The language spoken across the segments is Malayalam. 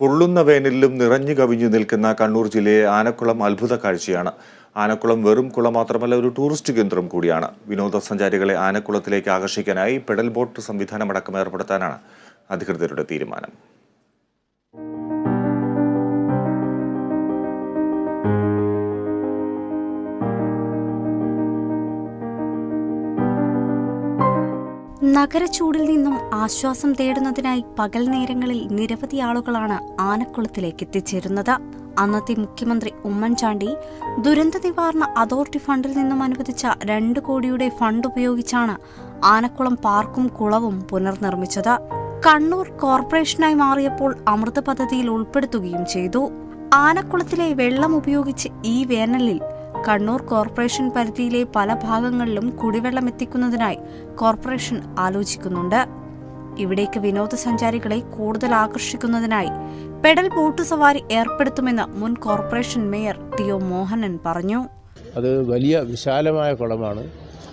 പൊള്ളുന്ന വേനലിലും നിറഞ്ഞു കവിഞ്ഞു നിൽക്കുന്ന കണ്ണൂർ ജില്ലയെ ആനക്കുളം അത്ഭുത കാഴ്ചയാണ്. ആനക്കുളം വെറും കുളം മാത്രമല്ല ഒരു ടൂറിസ്റ്റ് കേന്ദ്രം കൂടിയാണ്. വിനോദസഞ്ചാരികളെ ആനക്കുളത്തിലേക്ക് ആകർഷിക്കാനായി പെഡൽ ബോട്ട് സംവിധാനമടക്കം ഏർപ്പെടുത്താനാണ് അധികൃതരുടെ തീരുമാനം. നഗരച്ചൂടിൽ നിന്നും ആശ്വാസം തേടുന്നതിനായി പകൽ നേരങ്ങളിൽ നിരവധി ആളുകളാണ് ആനക്കുളത്തിലേക്ക് എത്തിച്ചേരുന്നത്. അന്നത്തെ മുഖ്യമന്ത്രി ഉമ്മൻചാണ്ടി ദുരന്ത നിവാരണ അതോറിറ്റി ഫണ്ടിൽ നിന്നും അനുവദിച്ച രണ്ട് കോടിയുടെ ഫണ്ട് ഉപയോഗിച്ചാണ് ആനക്കുളം പാർക്കും കുളവും പുനർനിർമ്മിച്ചത്. കണ്ണൂർ കോർപ്പറേഷനായി മാറിയപ്പോൾ അമൃത പദ്ധതിയിൽ ഉൾപ്പെടുത്തുകയും ചെയ്തു. ആനക്കുളത്തിലെ വെള്ളം ഉപയോഗിച്ച് ഈ വേനലിൽ കണ്ണൂർ കോർപ്പറേഷൻ പരിധിയിലെ പല ഭാഗങ്ങളിലും കുടിവെള്ളം എത്തിക്കുന്നതിനായി കോർപ്പറേഷൻ ആലോചിക്കുന്നുണ്ട്. ഇവിടേക്ക് വിനോദസഞ്ചാരികളെ കൂടുതൽ ആകർഷിക്കുന്നതിനായി പെഡൽ ബോട്ട് സവാരി ഏർപ്പെടുത്തുമെന്ന് മുൻ corporation mayor T O Mohanan പറഞ്ഞു. അത് വലിയ വിശാലമായ കുളമാണ്.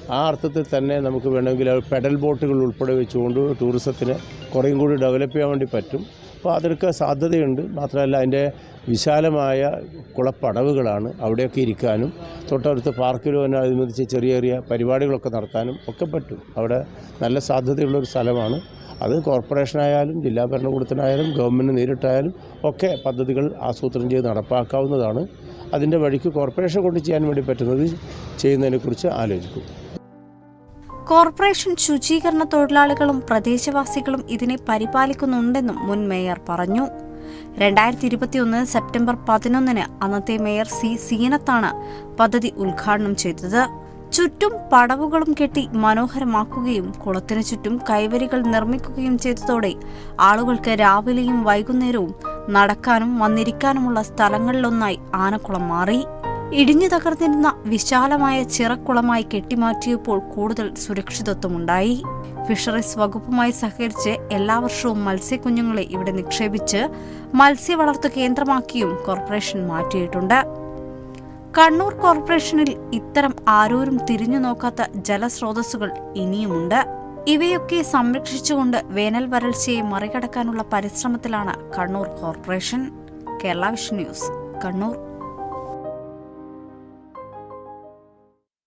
ആ അർത്ഥത്തിൽ തന്നെ നമുക്ക് വേണമെങ്കിൽ പെഡൽ ബോട്ടുകൾ ഉൾപ്പെടെ വെച്ചുകൊണ്ട് ടൂറിസത്തിന് കുറേയും കൂടി ഡെവലപ്പ് ചെയ്യാൻ വേണ്ടി പറ്റും. അപ്പോൾ അതിനൊക്കെ സാധ്യതയുണ്ട്. മാത്രമല്ല അതിന്റെ വിശാലമായ കുളപ്പടവുകളാണ് അവിടെയൊക്കെ ഇരിക്കാനും തൊട്ടടുത്ത് പാർക്കിലും അനുബന്ധിച്ച് ചെറിയ ചെറിയ പരിപാടികളൊക്കെ നടത്താനും ഒക്കെ പറ്റും. അവിടെ നല്ല സാധ്യതയുള്ളൊരു സ്ഥലമാണ്. അത് കോർപ്പറേഷനായാലും ജില്ലാ ഭരണകൂടത്തിനായാലും ഗവൺമെന്റ് നേരിട്ടായാലും ഒക്കെ പദ്ധതികൾ ആസൂത്രണം ചെയ്ത് നടപ്പാക്കാവുന്നതാണ്. അതിന്റെ വഴിക്ക് കോർപ്പറേഷൻ കൊണ്ട് ചെയ്യാൻ വേണ്ടി പറ്റുന്നത് ചെയ്യുന്നതിനെക്കുറിച്ച് ആലോചിക്കും. കോർപ്പറേഷൻ ശുചീകരണ തൊഴിലാളികളും പ്രദേശവാസികളും ഇതിനെ പരിപാലിക്കുന്നുണ്ടെന്നും മുൻ മേയർ പറഞ്ഞു. രണ്ടായിരത്തി ഇരുപത്തിയൊന്ന് സെപ്റ്റംബർ പതിനൊന്നിന് അന്നത്തെ മേയർ സി സീനത്താണ് പദ്ധതി ഉദ്ഘാടനം ചെയ്തത്. ചുറ്റും പടവുകളും കെട്ടി മനോഹരമാക്കുകയും കുളത്തിനു ചുറ്റും കൈവരികൾ നിർമ്മിക്കുകയും ചെയ്തതോടെ ആളുകൾക്ക് രാവിലെയും വൈകുന്നേരവും നടക്കാനും വന്നിരിക്കാനുമുള്ള സ്ഥലങ്ങളിലൊന്നായി ആനക്കുളം മാറി. ഇടിഞ്ഞു തകർന്നിരുന്ന വിശാലമായ ചിറക്കുളമായി കെട്ടിമാറ്റിയപ്പോൾ കൂടുതൽ സുരക്ഷിതത്വമുണ്ടായി. ഫിഷറീസ് വകുപ്പുമായി സഹകരിച്ച് എല്ലാ വർഷവും മത്സ്യക്കുഞ്ഞുങ്ങളെ ഇവിടെ നിക്ഷേപിച്ച് മത്സ്യവളർത്തു കേന്ദ്രമാക്കിയും കോർപ്പറേഷൻ മാറ്റിയിട്ടുണ്ട്. കണ്ണൂർ കോർപ്പറേഷനിൽ ഇത്തരം ആരോരും തിരിഞ്ഞു നോക്കാത്ത ജലസ്രോതസ്സുകൾ ഇനിയുമുണ്ട്. ഇവയൊക്കെ സംരക്ഷിച്ചുകൊണ്ട് വേനൽ വരൾച്ചയെ മറികടക്കാനുള്ള പരിശ്രമത്തിലാണ് Kannur corporation. Kerala vision news Kannur.